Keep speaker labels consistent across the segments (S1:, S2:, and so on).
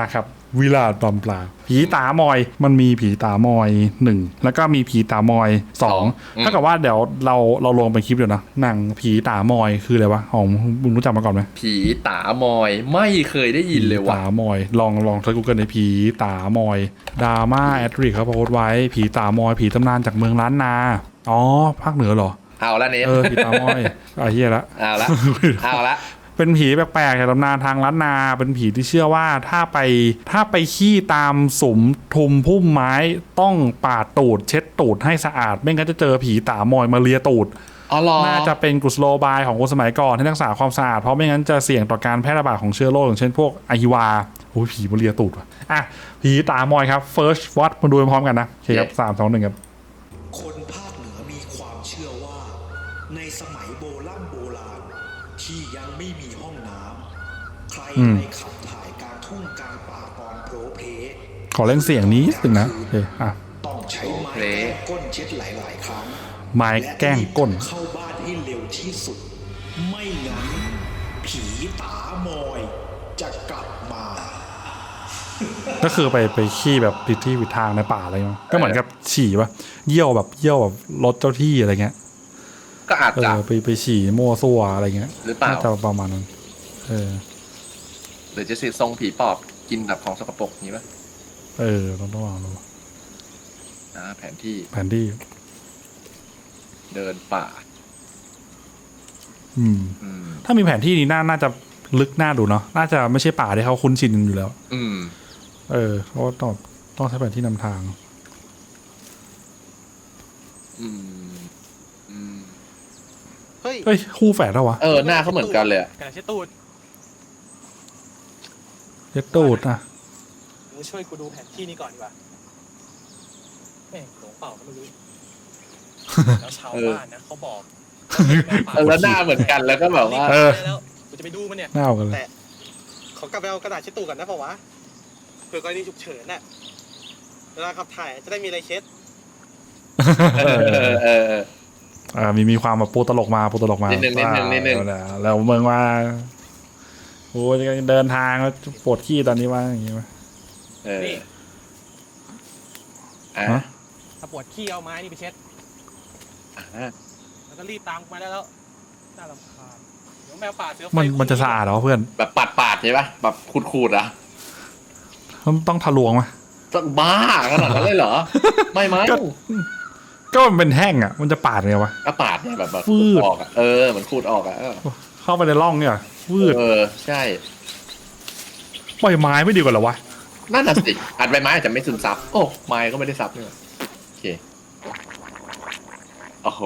S1: นะครับวิลาตอมปลา ผีตามอยมันมีผีตามอยหนึ่งแล้วก็มีผีตามอยสอง
S2: อืม
S1: ถ้ากับว่าเดี๋ยวเราเราลงไปคลิปเดี๋ยวนะหนังผีตามอยคืออะไรวะของมึงรู้จักมาก่อนไหม
S2: ผีตามอยไม่เคยได้ยินเลย
S1: ผี
S2: ว่ะ
S1: ตามอย ลองลองเซิร์ชกูเกิลในผีตามอยดราม่าแอดริกเขาโพสต์ไว้ผีตามอยผีตำนานจากเมืองล้านนาอ๋อภาคเหนือเหรอ
S2: เอาละเนฟ
S1: เออผีตามอยอะเฮียละ
S2: เอาละเอาละ
S1: เป็นผีแปลกๆจากตำนานทางล้านนา เป็นผีที่เชื่อว่าถ้าไปถ้าไปขี้ตามสุมทุมพุ่มไม้ต้องปาดตูด เช็ดตูดให้สะอาด ไม่งั้นจะเจอผีตามอยมาเลียตูด
S2: อ๋อเหรอ
S1: น่าจะเป็นกุศโลบายของคนสมัยก่อนให้รักษาความสะอาดเพราะไม่งั้นจะเสี่ยงต่อการแพร่ระบาดของเชื้อโรคอย่างเช่นพวกอหิวาโอ้ยผีมาเลียตูดว่ะอะผีตามอยครับ first what มาดูพร้อมกันนะโอเคครับสามสองหนึ่งครับ
S3: ใคร
S1: อืม
S3: ไปขับถ่ายกลางทุ่งกลางป่าตอนโผล่เพ
S1: ขอเล่นเสียงนี้สินะโอเคอะ
S3: ต้องใช้ไม้แก้ก้นเช็ดหลาย ๆ ครั้ง
S1: ไม้แกล้งก้น
S3: และรีบเข้าบ้านให้เร็วที่สุด ไม่งั้นผีตามอยจะกลับมา
S1: ก็คือไปไปขี้แบบผิดที่ผิดทางในป่าอะไรเงี้ยก็เหมือนกับฉี่ปะเยี่ยวแบบเยี่ยวแบบรถเจ้าที่อะไรเงี้ย
S2: ก็อาจ
S1: เอ
S2: จะ
S1: อไปไปฉี่มั่วซั่วอะไรเงี้ย
S2: หรือเปล่า
S1: น่าจะประมาณนั้น เออ
S2: หรือจะสิทรงผีปอบกินแบบของสกปรกนี้ปะ
S1: เออต้องต้องลองดู
S2: อ่าแผนที่
S1: แผนที่
S2: เดินป่า
S1: อืม
S2: อืม
S1: ถ้ามีแผนที่นี้น่าน่าจะลึกน่าดูเนาะน่าจะไม่ใช่ป่าที่เขาคุ้นชินอยู่แล้ว
S2: อืม
S1: เออเพราะว่าต้องต้องใช้แผนที่นำทาง
S2: อืม อืม
S4: เฮ้ย
S1: เฮ้ยคู่แฝดแล้ววะ
S2: เออหน้าเขาเหมือนกันเลยอะ
S4: กระดาษเช็ดตูด
S1: เย็ดตูดอะ
S4: มึงช่วยกูดูแผนที่นี้ก่อนดีกว่าแม่งหลงเปล่าก็ไม่รู้ แล้วชาวบ้านนะเขาบอก
S2: เออแล้วหน้าเหมือนกันแล้วก็แบบว่า
S1: เออ
S4: แล้วกูจะไปดูมันเนี่ย
S1: หน้าเอากันเลย
S4: แต่ขอกลับไปเอากระดาษเช็ดตูดก่อนนะเปล่าวะเผื่อกรณีฉุกเฉินน่ะเวลาขับถ่ายจะได้มีอะไรเช็ด
S2: เออเออเออเออ
S1: อ่ามีมีความแบบปูตลกมาปูตลกมา
S2: นิดนึงนิดนึงนิดนึง
S1: ว่าแล้วเมืองว่า โอ้ยเดินทางแล้วปวดขี้ตอนนี้ว่าอย่างงี้ไหม
S2: เออ
S4: นี่
S2: อะ
S1: ฮะ
S4: ถ้าปวดขี้เอาไม้นี่ไปเช็ด
S2: อะ
S4: แล้วก็รีบตามกูมาได้แล้ว น่ารำคาญเดี๋ยวแมวป่าเสือไฟ
S1: มันมันจะสะอาดเหรอเพื่อน
S2: แบบปาดปาดๆใช่ปะแบบขูดๆอะ
S1: ต้องต้องทะลวงไหม
S2: จะบ้าขนาดนั้นเลยเหรอ ไม่มั้ง
S1: ก็ ก็มันเป็นแห้งอะ มันจะปาดไงวะ
S2: ก็ปาดเนี่ยแบบแบบ
S1: ฟืด
S2: ออกอะเออเหมือนขูดออกอะเออ
S1: เข้าไปในร่องเนี่ย วืด
S2: เออ ใช่
S1: ปล่อยไม้ไม่ดีกว่าเหรอวะ
S2: นั่นน่ะสิ อัดใบไม้อาจจะไม่ซึมซับ โอ้ ไม้ก็ไม่ได้ซับเนี่ยโอเค โอ้โห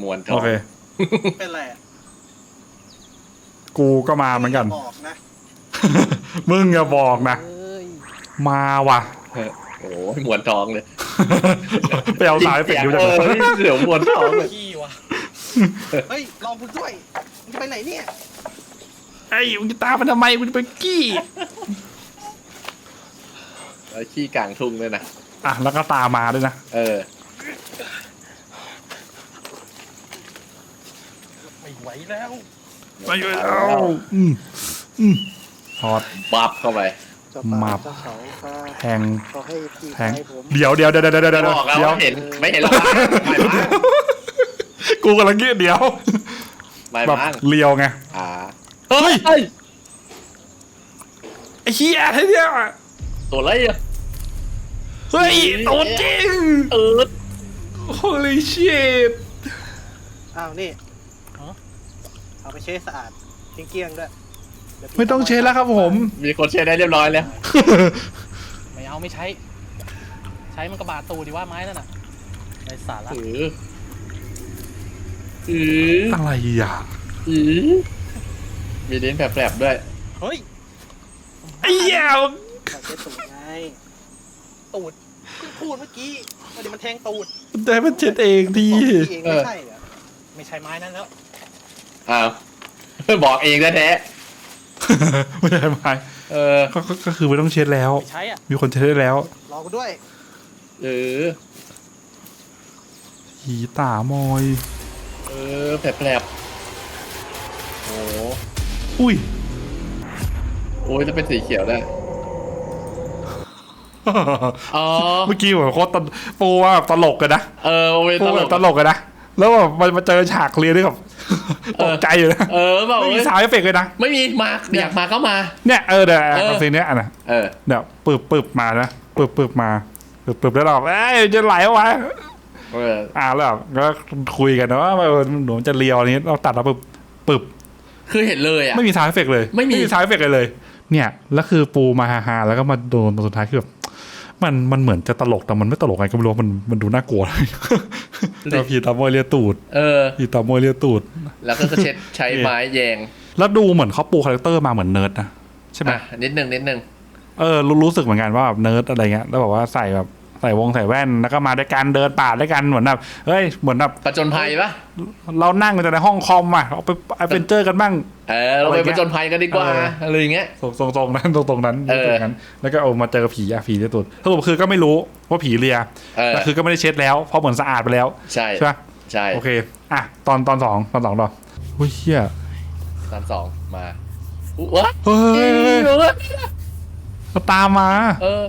S2: มวนทอ
S1: โองเค
S4: เป็นไรอะ
S1: กูก็มาเหมือนกัน
S4: บอกนะ
S1: มึงอย่าบอกนะ
S4: เอ้ย
S1: มาว่ะ
S2: เออโอ้ยมวนท้องเลย
S1: ไปเอาสายเป็ด
S2: เสียง
S1: ดูจาก
S2: เอ
S1: ไหน
S2: อนี่เสียวมวนท้องเลย
S4: ขี้วะเฮ้ยรอกูด้วยมึงจะไปไหนเนี่ย
S1: ไอ้มึงจะตามมันทำไมมึงจะไปกี้
S2: แล้วขี้กลางทุ่งด้วยนะ
S1: อะแล้วก็ตามมาด้วยนะ
S2: เออ
S4: ไม่ไหวแล้ว
S1: ไปเลยเอาอืมอืมฮอต
S2: บับเข้าไป
S5: เจ้าป่า
S1: มาบ
S5: เจ้าเขาก็
S1: แทง
S5: เขาให้พี่
S1: แทง
S5: ชายผม
S1: เดี๋ยวเดี๋ยวเดี๋ยวเดี๋ยวเดี๋ยวเดี๋ยว
S2: บอกแล้ว
S1: เดี๋ยว
S2: ว่าเห็น ไม่เห็นหรอกไม่มั้ง
S1: กูกำลังเงี้ยเดี๋ยว
S2: ไม่
S1: แบบ
S2: มั้ง
S1: เลียวไง
S2: อ่า
S1: เฮ้ย
S2: เฮ้ย
S1: ไอ้เหี้ยไอ้เนี่ย
S2: ตัวอะไรอะ
S1: เฮ้ยตัวจริง
S2: เออ
S1: holy shit
S4: อ้าวนี่เอาไปเช็ดสะอาดเกลี้ยงๆด้วยดี๋ยวพี่
S1: ไม่ต้องเช็ดแล้วครับผม
S2: มีคนเช็ดได้เรียบร้อยแล้ว
S6: ไม่เอาไม่ใช้ ใช้มันกระบาดตูดีว่าไม้นั่นน่ะไรสาระ
S2: เอออือ
S1: อะไรอะ
S2: อือ มีลิ้นแผลบๆด้วย
S4: เฮ้ย
S1: ไอ้เหี้ย
S4: ขอเช็ดตูดไงตูดเพิ่งพูดเมื่อกี้ว่าเดี๋ยวมันแทงตูด
S1: แต่มันเช็ดเองที
S4: บอกพี่เองไม่ใช่เหรอ
S6: ไม่ใช่ไม้นั่นแล้ว
S2: อ้าว บอกเองแท้
S1: ไม่ใช่ไหม
S2: ๆเออ
S1: ก็ก็ก็คือไม่ต้องเช็ดแล้ว
S6: ไม่ใช้อะ
S1: มีคนเช็ดได้แล้ว
S4: รอกูด้วย
S2: เออ
S1: หีตามอย
S2: เออแผลบๆโอ้
S1: อุ้ย
S2: โอ้ยจะเป็นสีเขียวได้ อ๋อ
S1: เมื่อกี้เหมือนโคตรตลปูว่าแบบตลกกันนะ
S2: เออเป็น
S1: ปู
S2: ตล
S1: แบบ
S2: ก
S1: ตลกกันนะ แล้วแบบมันมาเจอฉากเคลียร์ด้วยแบบตกใจอยู่นะ
S2: เออแบบ
S1: ไม่มีสาวเอฟเฟกต์เลยนะ
S2: ไม่มีมาอยากมาก็มา
S1: เนี่ยเออเดี๋ยว
S2: เออ
S1: ซีนเนี้ยอะนะ
S2: เออ
S1: เดี๋ยวปึบปึบมานะปึบปึบมาปึบปึบแล้วเราแบบเอ้ยจะไหลวะ
S2: เออ
S1: อ่าแล้วแบบก็คุยกันนะว่าเออหนูจะเลียวอันนี้เราตัดมาปึบปึบ
S2: คือเห็นเลยอะ
S1: ไม่มีสาวเอฟเฟกต์เลย
S2: ไม่มี
S1: สาวเอฟเฟกต์เลยเลย เนี่ย แล้วคือปูมาฮาๆแล้วก็มาโดนตอนสุดท้ายคือแบบมันมันเหมือนจะตลกแต่มันไม่ตลกไงก็ไม่รู้มันมันดูน่ากลัวแต่ผีตาโมยเลียตูด
S2: เออ
S1: ผีตาโมยเลียตูด
S2: แล้วก็เช็ดใช้ไม้แยง
S1: แล้วดูเหมือนเขาปูคาแรคเตอร์มาเหมือนเนิร์ดนะใช่ไหม
S2: อะนิดนึงนิดนึง
S1: เออรู้รู้สึกเหมือนกันว่าแบบเนิร์ดอะไรเงี้ยแล้วแบบว่าใส่แบบ ใส่วงใส่แว่นแล้วก็มาด้วยกันเดินป่าด้วยกันเหมือนแบบเฮ้ยเหมือนแบบ
S2: ประจนภัยปะ
S1: เรานั่งอยู่แต่ในห้องคอมอะเอาไปเอาเป็นเจอกันบ้าง
S2: เออเราไป
S1: อะไรเงี้
S2: ป
S1: ย
S2: ระจนภัยกันดีกว่า
S1: เออ
S2: อะไรอย่างเงี้ย
S1: ตรงตรงตรงนั้นตรงตรงนั้น
S2: เออ
S1: ตรงนั้น แล้วก็เอามาเจอผีอะผีที่ตุดสรุปคือก็ไม่รู้ว่าผีเลีย
S2: เออ
S1: แต่คือก็ไม่ได้เช็ดแล้วเพราะเหมือนสะอาดไปแล้ว
S2: ใช่
S1: ใช่ปะ
S2: ใช่
S1: โอเคอะตอนตอนสองตอนสองต่ออุ้ยเฮีย
S2: ตอนสองมาอุ๊วะ
S1: เฮ้ยเขาตามมา
S2: เออ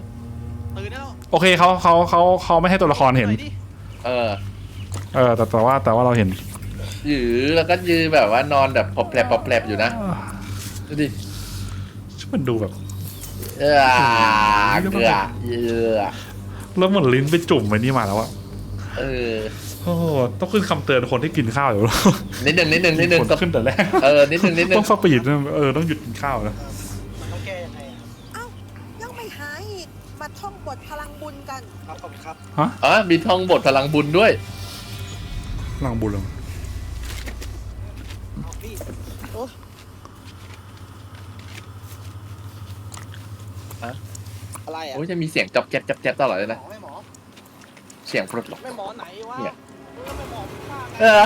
S6: ตื่นได้แล้ว
S1: โอเคเขาเขาเขาเขาไม่ให้ตัวละครเห็น
S6: หน่อยดิ
S2: เออ
S1: เออ แต่แต่ว่าแต่ว่าเราเห็น
S2: ยือแล้วก็ยือแบบว่านอนแบบปอบแผลบปอบแผลบอยู่นะดูดิ
S1: มันดูแบบ
S2: เออเกลือเยอ
S1: แล้วเหมือนลิ้นไปจุ่มไว้นี่มาแล้วอะ
S2: เออ
S1: โอ้โหต้องขึ้นคำเตือนคนที่กินข้าวอยู่แล้ว
S2: นิดนึงนิดนึงนิดนึง
S1: คนขึ้นแต่แรก
S2: เออนิดนึงนิดนึ
S1: ต้
S2: ง
S1: องสปีดนะเออต้องหยุดกินข้าวนะ
S4: มันต้องแก้ยังไงอะ
S5: เอ้ายัง ไม่หายอีก มาท่องบทพลังบุญกัน
S4: ครับขอบคุณครับ
S2: อ๋อมีท่องบทพลังบุญด้วย
S1: ลังบุญลง
S4: เอาพี่อะไรอะ
S2: โอ้ยจะมีเสียงจับแจ๊บจับแจ๊บตลอดเลย
S4: หม
S2: นะ
S4: อไม่หมอ
S2: เสียงปลดหรอก
S4: ไม่หมอไหนวะ
S2: เนี่ย
S4: ก็ไม่หมอข้างไง
S2: เออ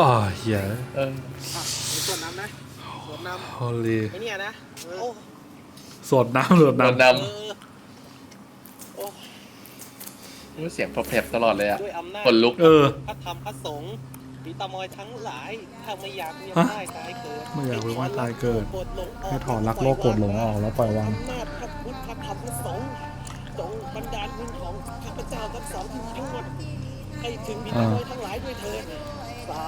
S1: อ๋อเฮีย
S2: เออ
S4: อะมีส่วนน้ำนะส่วนน้
S1: ฮอลลีำ
S4: ไอเนี่ยนะเออ
S1: สวดน้ำสวด
S2: โดน
S1: น้ำ
S2: น
S4: เออโอ้ำ
S2: โอ้ยเสียงปลดแผลบตลอดเลยอะ
S4: ด้วยอำนาจ
S2: คนลุก
S1: เออ
S4: พระธรรมพระสงฆ์มีตามอยทั้งหลาย ถ้าไม่อยากเวียน
S1: ฮะ
S4: ว่ายตายเกิด
S1: ไม่อยากเวียนว่ายตายเกิด
S4: ให้
S1: ให้ถอนรักโลกโกรธหลงออกแล้วปล่อยวาง
S4: อำนาจพระพุทธพระธรรมพระสงฆ์จงบันดาลบุญของข้าพเจ้าทั้งสองทั้งหมดให้ถึงมีตามอยทั้งหลายด้วยเถิดสา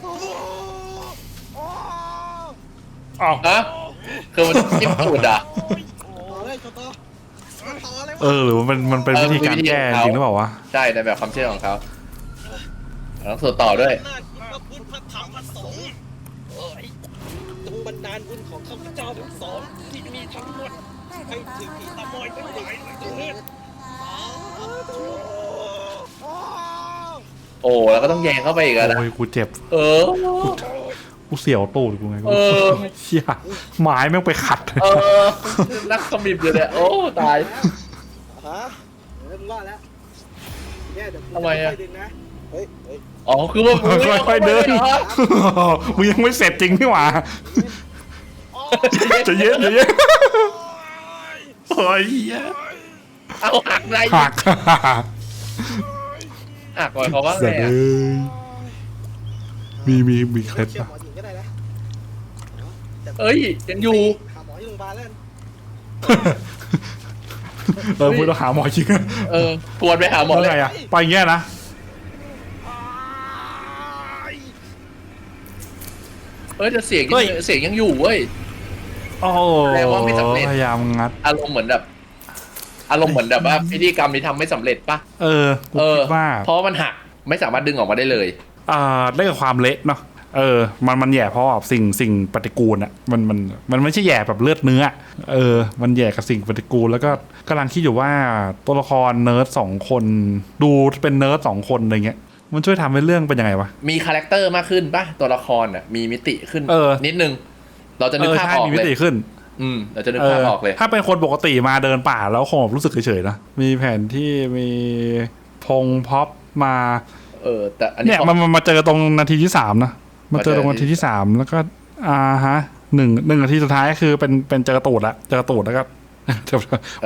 S4: ธุ
S1: อ้าว
S2: ฮะ คือมันจิ้มตูดอะ
S4: ต่อเลยต่อต่อต่อเลยวะ
S1: เออหรือมันมันเป็น
S2: เออ
S1: วิธีการ
S2: วิธี
S1: แก้
S2: ของเขา
S1: จริงหรือเปล่าวะ
S2: ใช่ในแบบความเชื่อของเขาต้องสวดต่อด้วย
S4: อำนาจพระพุทธพระธรรมพระสงฆ์เอ้ยจงบันดาลบุญของข้าพเจ้าทั้งสองที่มีทั้งหมดให้ถึงผีตามอยทั้งหลายด้วยเถิดสาธุ
S2: โอ้แล้วก็ต้องแยงเข้าไปอีกอะนะ
S1: โอ้ยกูเจ็บ
S2: เออ
S1: กูเสียวตูดกูไงกู
S2: เออ
S1: เชี่ยไม้แม่งไปขัด
S2: เออ นักขมิบเลยเนี่ยโอ้ ตาย
S4: ฮะเดี๋ยวมึงรอดแล้วเนี่ยเดี๋ยวกู
S2: ทำไมอะ
S4: ค่ยๆดึงนะเฮ้ยเฮ้ย
S2: อ๋อ คือว่ามึง
S1: ค่อยๆเดิน
S2: หรอ
S1: มึงยังไม่เสร็จจริงนี่หว่าใจะเย็นใจะเย็นโอ้ยเหี้ย
S2: เอาหักไร
S1: หัก
S2: หักหมายความว่า
S1: เส
S2: ไง
S1: ร็จเล
S2: อะ
S1: ยมีมีมีเคล็ด
S4: เชื่อ
S1: ปะ
S4: หมอหญิงก็ได้นะแต่
S2: เอ้ยยังอยู่
S4: หาหมอที่โรงพยาบาลแล้วกัน
S1: เออพูดต้องหาหมอจริง
S2: เออควรไปหาหมอ
S1: แล้ว
S2: เล
S1: ไง
S2: ย
S1: อะไปอย่างเงี้ยนะ
S2: เอ้ยแต่เสียงยังเสียงยังอยู่เว้ย
S1: โอ้โห
S2: แปลว่าไม่สำเร็จ
S1: พยายามงัด
S2: อารมณ์เหมือนแบบ อารมณ์เหมือนแบบว่าพิธีกรรมนี้ทำไม่สำเร็จปะ
S1: เออกู
S2: เออ
S1: คิดว่า
S2: เพราะมันหักไม่สามารถดึงออกมาได้เลย
S1: อ่าได้กับความเละเนาะ เออ มันมันแย่เพราะแบบสิ่งสิ่งปฏิกูลอะมันมันมันไม่ใช่แย่แบบเลือดเนื้อ เออ มันแย่กับสิ่งปฏิกูล แล้วก็กำลังคิดอยู่ว่าตัวละครเนิร์ดสองคนดูเป็นเนิร์ดสองคนอะไรเงี้ย มันช่วยทำให้เรื่องเป็นยังไงวะ
S2: มีคาแรคเตอร์มากขึ้นปะตัวละครอะมีมิติขึ้น
S1: เออ
S2: นิดนึง เราจะนึก
S1: เออ
S2: ภาพ
S1: ใช่
S2: ออก
S1: มีมิ
S2: เลย
S1: ติขึ้น
S2: อืมเราจะนึก
S1: เอ
S2: ภาพ
S1: อ
S2: ออกเลย
S1: ถ้าเป็นคนปกติมาเดินป่าแล้วคงแบบรู้สึกเฉยๆนะ มีแผนที่มีพงพ็อปมา
S2: เออ แต่อันนี้
S1: เนี่ย
S2: เขา
S1: มันมันมาเจอตรงนาทีที่สามนะ มาเจอตรงนาทีที่สามแล้วก็อ่าฮะหนึ่งหนึ่งนาทีสุดท้ายคือเป็นเป็นเจอตูดละเจอตูดแล้วก็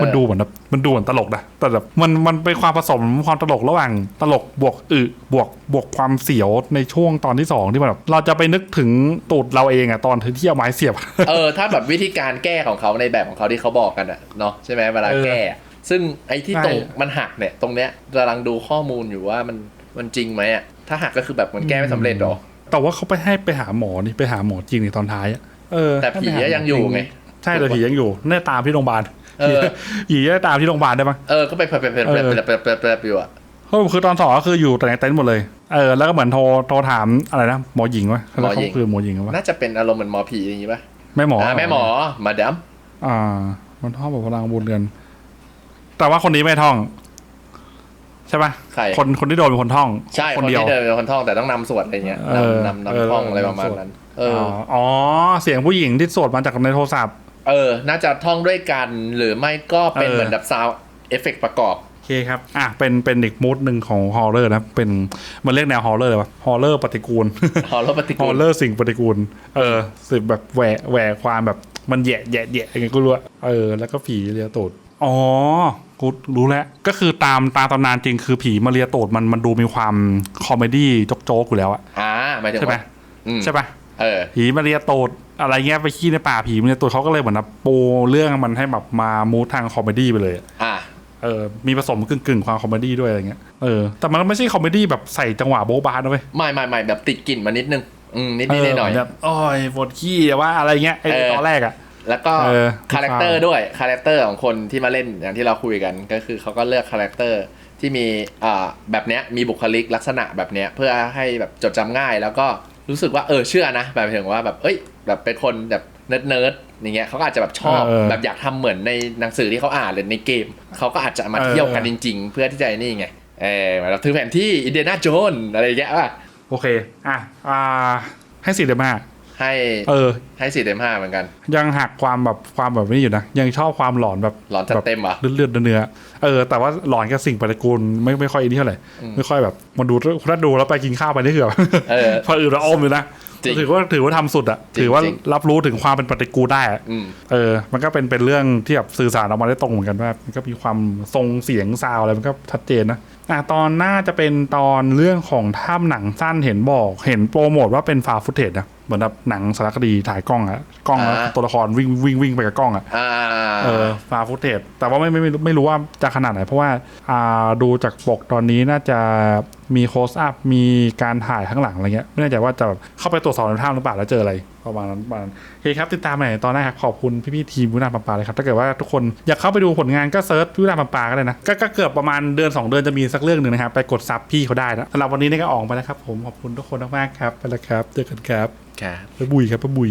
S1: มันดูเหมือนแบบมันดูเหมือนตลกนะแต่แบบมันมันเป็นความผสมความตลกระหว่างตลกบวกอึบวกบวกความเสียวในช่วงตอนที่สองที่มันแบบเราจะไปนึกถึงตูดเราเองอะตอนที่เอาไม้เสียบ
S2: เออ ถ้าแบบวิธีการแก้ของเขาในแบบของเขาที่เขาบอกกันอะเนาะใช่ไหมเวลา
S1: เออ
S2: แก้ ซึ่งไอ้ที่
S1: ใช่
S2: ตรงมันหักเนี่ย ตรงเนี้ยกำลังดูข้อมูลอยู่ว่ามันมันจริงไหมอะถ้าหักก็คือแบบมันแก้ไม่สำเร็จหรอ
S1: แต่ว่าเขาไปให้ไปหาหมอนี่ไปหาหมอจริงในตอนท้ายอะเออ
S2: แต่ผีอะยังอยู่ไง
S1: ใช่แต่ผียังอยู่ได้ตามที่โรงพยาบาล
S2: เออ
S1: ผีได้ตามที่โรงพยาบาลได้ปะ
S2: เออก็ไปเปลบเปลบเปลบเปลบเปลบเปลบเปลบอยู่อะ
S1: เพราะคือตอนสองก็คืออยู่แต่ในเต็นท์หมดเลย เออ แล้วก็เหมือนโทรโทรถามอะไรนะ หมอหญิงวะแล้วเขาคือหมอหญิงวะ
S2: น่าจะเป็นอารมณ์เหมือนหมอผีอย่างงี้ป่ะ
S1: แม่หมอ
S2: อ่าแม่หมอ มาดัม
S1: อ่า มันท่องแบบพลังบุญเรือน แต่ว่าคนนี้ไม่ท่อง ใช่ปะ
S2: ใคร
S1: คนคนที่โดนเป็นคนท่อง
S2: ใช่
S1: ค
S2: คน
S1: นเดียว
S2: ที่เดินเป็นคนท่องแต่ต้องนำสวดอะไรเงี้ย
S1: เออนำ
S2: นำ
S1: เออนำ
S2: ท่องอะไรประมาณ
S1: นำสวด
S2: นั้นเออ
S1: อ๋อ เสียงผู้หญิงที่สวดมาจากในโทรศัพท์
S2: เออ น่าจะท่องด้วยกันหรือไม่ก็เป็น
S1: เออ
S2: เหมือนแบบซาวเอฟเฟกประกอบ
S1: โอเคครับ อะเป็นเป็นอีกมูดหนึ่งของฮอลเลอร์นะเป็นมันเรียกแนวฮอลเลอร์เลยวะฮอลเลอร์ปฏิกูล
S2: ฮอลล์ปฏิ
S1: ฮ
S2: กู
S1: อ
S2: ล
S1: ลเลอร์สิ่งปฏิกูล เออสึกแบบแหวะแหวะความแบบมันแย่แย่แย่ยังไงก็รู้อะเออ แล้วก็ผีเลียตูดอ๋อ กูรู้แล้ว ก็คือตามตามตำนานจริงคือผีมาเลียตูดมันมันดูมีความคอมเมดี้โจ๊กๆอยู่แล้วอะ
S2: อ่าหมายถึง
S1: ใช่ไหม
S2: ว่าอืม
S1: ใช่ปะ
S2: เออ
S1: ผีมาเรียโตดอะไรเงี้ยไปขี้ในป่าผีมาเรียโตดเขาก็เลยเหมือนแบบปูเรื่องมันให้แบบมามูททางคอมเมดี้ไปเลยอะ
S2: อ่า
S1: เออ มีผสมกึ่งกึ่งๆความคอมเมดี้ด้วยอะไรเงี้ย เออ แต่มันก็ไม่ใช่คอมเมดี้แบบใส่จังหวะโบ๊ะบานะเว้ย
S2: ไม่ไม่ไม่แบบติดกลิ่นมานิดนึง อืมนิดนิดหน่อย
S1: เแบบโอ้ยปวดขี้แต่ว่าอะไรเงี้ยไอ้
S2: เออ
S1: ตอนแรกอะ
S2: ๆ แล้วก็
S1: เออ
S2: คาแรคเตอร์ด้วยคาแรคเตอร์ของคนที่มาเล่นอย่างที่เราคุยกัน ก็คือเขาก็เลือกคาแรคเตอร์ที่มีอ่าแบบเนี้ยมีบุคลิกลักษณะแบบเนี้ยเพื่อให้แบบจดจำง่าย แล้วก็รู้สึกว่าเออเชื่อนะแบบถึงว่าแบบเอ้ยแบบเป็นคนแบบเนิร์ดเนิร์ดอย่างเงี้ยเขาก็อาจจะแบบชอบ
S1: เออ
S2: แบบอยากทำเหมือนในหนังสือที่เขาอ่านหรือในเกมเขาก็อาจจะมาเที่ยวกันจริง ๆ เพื่อที่จะไอ้นี่ไงเออเหมือนเราถือแผนที่อินเดียนาโจนอะไรอย่างเงี้ยป่ะ
S1: โอเคอะอ่าให้สี่เดมา
S2: ให้
S1: เออ
S2: ให้สี่เต็มห้าเหมือนกัน
S1: ยังหักความแบบความแบบนี้อยู่นะ ยังชอบความหลอนแบบ
S2: หลอนจัดเต็มเหรอ
S1: แบบเลือดๆเนื้อๆเออแต่ว่าหลอนกับสิ่งปฏิกูลไม่ไม่ค่อยอินเท่าไหร่ไม่ค่อยแบบมันดูถ้าดูแล้วไปกินข้าวไปนี่คือแบบ
S2: เออ
S1: พออื่นแล้วอมอยู่นะ
S2: จริง
S1: ถือว่าถือว่าทำสุดอะ
S2: จริง
S1: ถือว่า
S2: จริง
S1: รับรู้ถึงความเป็นปฏิกูลได้อะ
S2: อืม
S1: เออ มันก็เป็นเป็นเรื่องที่แบบสื่อสารออกมาได้ตรงเหมือนกันว่ามันก็มีความทรงเสียงซาวอะไรมันก็ชัดเจนนะอะตอนน่าจะเป็นตอนเรื่องของถ้ำหนังสั้นเห็นบอก เห็นโปรโมทว่าเป็นฟาฟุตเทจนะ เหมือนแบบหนังสารคดีถ่ายกล้องอะกล้องแล้ว
S2: อ่า
S1: ตัวละครวิ่งวิ่งวิ่งไปกับกล้องอะ
S2: อ่า
S1: เออฟาฟุตเทจแต่ว่าไม่ไม่ไม่ไม่รู้ว่าจะขนาดไหน เพราะว่าอ่าดูจากปกตอนนี้น่าจะ มีโคสอัพมีการถ่ายข้างหลังอะไรเงี้ยไม่แน่ใจว่าจะแบบเข้าไปตรวจสอบในถ้ำหรือเปล่าแล้วเจออะไรประมาณนั้นประมาณนั้นโอเคครับติดตามใหม่ตอนหน้าครับขอบคุณพี่ๆทีมวินาปาปาเลยครับถ้าเกิดว่าทุกคนอยากเข้าไปดูผลงานก็เซิร์ชวินาปาปาก็ได้นะก็ก็เกือบประมาณเดือน 2 เดือนจะมีสักเรื่องหนึ่งนะครับไปกดซับพี่เขาได้นะสำหรับวันนี้นี่ก็ออกไปแล้วครับผมขอบคุณทุกคนมากๆครับไปแล้วครับเจอกันครับ
S2: ครับ
S1: บ๊ายบุยครับบ๊ายบุย